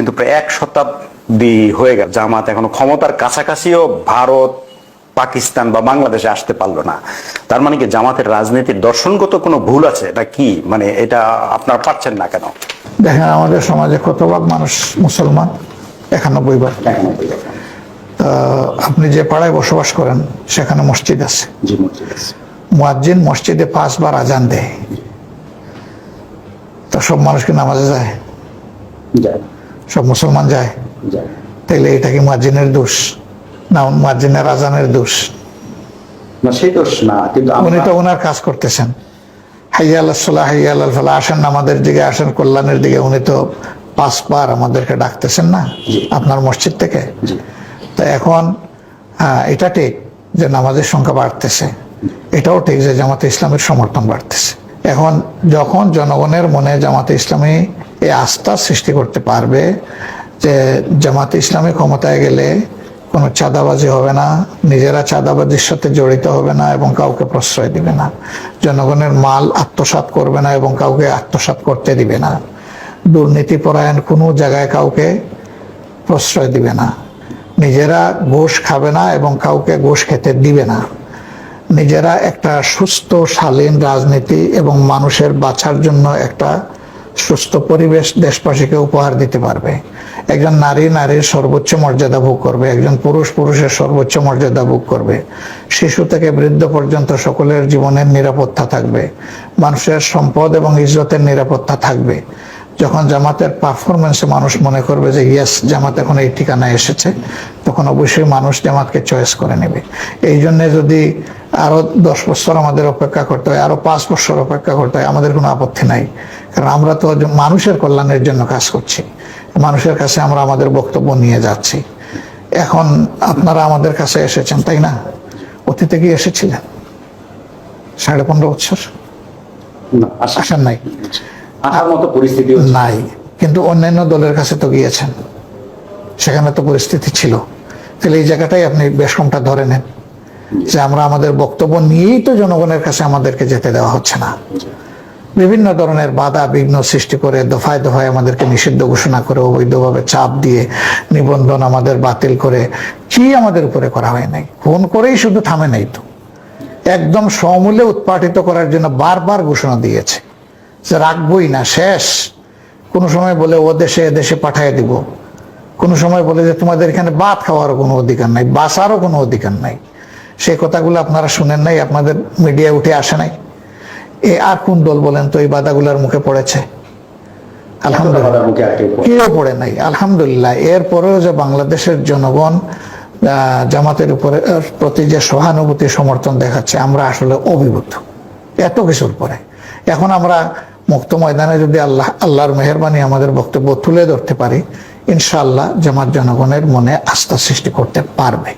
কিন্তু প্রায় এক শতাব্দী হয়ে গেল। জামাত এখনও ক্ষমতার কাছাকাছিও ভারত পাকিস্তান বা বাংলাদেশে আসতে পারল না। তার মানে কি জামাতের রাজনীতির দর্শনগত কোনো ভুল আছে? এটা কি? মানে এটা আপনারা পাচ্ছেন না কেন? দেখেন আমাদের সমাজে কত ভাগ মানুষ মুসলমান? একানব্বই ভাগ। আপনি যে পাড়ায় বসবাস করেন সেখানে মসজিদ আছে। মুয়াজ্জিন মসজিদে পাঁচবার আজান দেয়। তা সব মানুষ কি নামাজে যায়, সব মুসলমান যায়। তাইলে এটা কি মুয়াজ্জিনের দোষ? না মুয়াজ্জিনের আজানের দোষ? না সেই দোষ না কিন্তু উনি তো ওনার কাজ করতেছেন। হাইয়া আল্লাহ সাল্লাহ হাইয়া আল্লাহ আসেন আমাদের দিকে আসেন কল্যাণের দিকে উনি তো পাঁচবার আমাদেরকে ডাকতেছেন না? আপনার মসজিদ থেকে। তো এখন হ্যাঁ, এটা ঠিক যে নামাজের সংখ্যা বাড়তেছে। এটাও ঠিক যে জামাতে ইসলামের সমর্থন বাড়তেছে। এখন যখন জনগণের মনে জামাতে ইসলামী এই আস্থা সৃষ্টি করতে পারবে যে জামাতে ইসলামী ক্ষমতায় গেলে কোনো চাঁদাবাজি হবে না, নিজেরা চাঁদাবাজির সাথে জড়িত হবে না এবং কাউকে প্রশ্রয় দিবে না। জনগণের মাল আত্মসাৎ করবে না এবং কাউকে আত্মসাৎ করতে দিবে না। দুর্নীতি পরায়ণ কোনো জায়গায় কাউকে প্রশ্রয় দিবে না। নিজেরা ঘোষ খাবে না এবং কাউকে ঘোষ খেতে দিবে না। নিজেরা একটা সুস্থ, শালীন রাজনীতি এবং মানুষের বাঁচার জন্য একটা সুস্থ পরিবেশ দেশবাসীকে উপহার দিতে পারবে। একজন নারী নারীর সর্বোচ্চ মর্যাদা ভোগ করবে, একজন পুরুষ পুরুষের সর্বোচ্চ মর্যাদা ভোগ করবে। শিশু থেকে বৃদ্ধ পর্যন্ত সকলের জীবনের নিরাপত্তা থাকবে। মানুষের সম্পদ এবং ইজ্জতের নিরাপত্তা থাকবে। যখন জামাতের পারফরমেন্সে মানুষ মনে করবে যে ইয়েস জামাত এখন এই ঠিকানায় এসেছে, তখন অবশ্যই মানুষ জামাতকে চয়েস করে নেবে। এই জন্যে যদি আরও দশ বছর আমাদের অপেক্ষা করতে হয় আরও পাঁচ বছর অপেক্ষা করতে হয় আমাদের কোনো আপত্তি নাই। কারণ আমরা তো মানুষের কল্যাণের জন্য কাজ করছি মানুষের কাছে আমরা আমাদের বক্তব্য নিয়ে যাচ্ছি। এখন আপনারা আমাদের কাছে এসেছেন তাই না? অতীতে কি এসেছিলেন? সাড়ে পনেরো বছর? আসেন নাই। আসার মতো পরিস্থিতি নাই কিন্তু অন্যান্য দলের কাছে তো গিয়েছেন। সেখানে তো পরিস্থিতি ছিল। তাহলে এই জায়গাটাই আপনি বেশ কমটা ধরে নেন। যে আমরা আমাদের বক্তব্য নিয়েই তো জনগণের কাছে আমাদেরকে যেতে দেওয়া হচ্ছে না। বিভিন্ন ধরনের বাধা বিঘ্ন সৃষ্টি করে দফায় দফায় আমাদেরকে নিষিদ্ধ ঘোষণা করে, অবৈধভাবে চাপ দিয়ে নিবন্ধন আমাদের বাতিল করে কি আমাদের উপরে করা হয় নাই? ফোন করেই শুধু থামে নাই তো। একদম সমূলে উৎপাটিত করার জন্য বারবার ঘোষণা দিয়েছে যে রাখবই না, শেষ। কোনো সময় বলে ও দেশে দেশে পাঠিয়ে দিব। কোনো সময় বলে যে তোমাদের এখানে ভাত খাওয়ারও কোনো অধিকার নাই, বাসারও কোনো অধিকার নাই। সেই কথাগুলো আপনারা শুনেন নাই আপনাদের মিডিয়া উঠে আসে নাই। এ আর কোন দল বলেন তো এই বাধাগুলোর মুখে পড়েছে? আলহামদুলিল্লাহ। কেউ পড়ে- নাই আলহামদুলিল্লাহ। এরপরেও যে বাংলাদেশের জনগণ জামাতের উপরে প্রতি যে সহানুভূতি সমর্থন দেখাচ্ছে আমরা আসলে অভিভূত এত কিছুর পরে। এখন আমরা মুক্ত ময়দানে যদি আল্লাহ আল্লাহর মেহরবানি আমাদের বক্তব্য তুলে ধরতে পারি ইনশাআল্লাহ জামাত জনগণের মনে আস্থা সৃষ্টি করতে পারবে।